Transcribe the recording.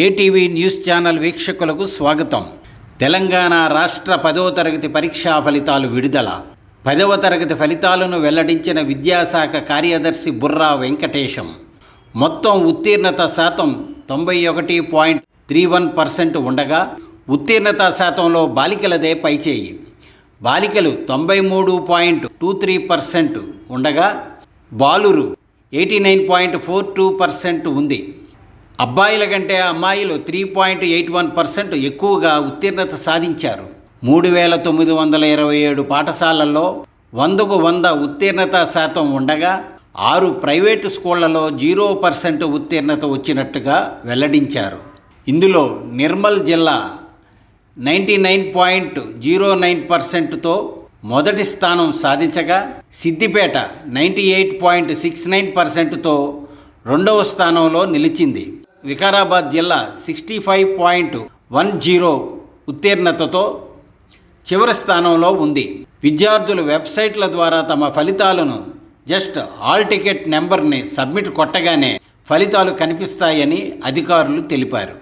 ATV news channel వీక్షకులకు స్వాగతం. తెలంగాణ రాష్ట్ర పదవ తరగతి పరీక్షా ఫలితాలు విడుదల. పదవ తరగతి ఫలితాలను వెల్లడించిన విద్యాశాఖ కార్యదర్శి బుర్రా వెంకటేశం. మొత్తం ఉత్తీర్ణత శాతం తొంభై ఒకటి పాయింట్ త్రీ వన్ పర్సెంట్ ఉండగా ఉత్తీర్ణత శాతంలో బాలికలదే పైచేయి. బాలికలు తొంభై మూడు పాయింట్ టూ త్రీ పర్సెంట్ ఉండగా బాలురు eighty nine point four two percent ఉంది. అబ్బాయిల కంటే అమ్మాయిలు three point eight one percent ఎక్కువగా ఉత్తీర్ణత సాధించారు. మూడు వేల తొమ్మిది వందల ఇరవై ఏడు పాఠశాలల్లో వందకు వంద ఉత్తీర్ణత శాతం ఉండగా ఆరు ప్రైవేటు స్కూళ్ళలో జీరో పర్సెంట్ ఉత్తీర్ణత వచ్చినట్టుగా వెల్లడించారు. ఇందులో నిర్మల్ జిల్లా ninety nine point zero nine పర్సెంట్తో మొదటి స్థానం సాధించగా Siddipet ninety eight point six nine పర్సెంట్తో రెండవ స్థానంలో నిలిచింది. వికారాబాద్ జిల్లా sixty five point one zero ఉత్తీర్ణతతో చివరి స్థానంలో ఉంది. విద్యార్థులు వెబ్సైట్ల ద్వారా తమ ఫలితాలను జస్ట్ ఆల్ టికెట్ నెంబర్ని సబ్మిట్ కొట్టగానే ఫలితాలు కనిపిస్తాయని అధికారులు తెలిపారు.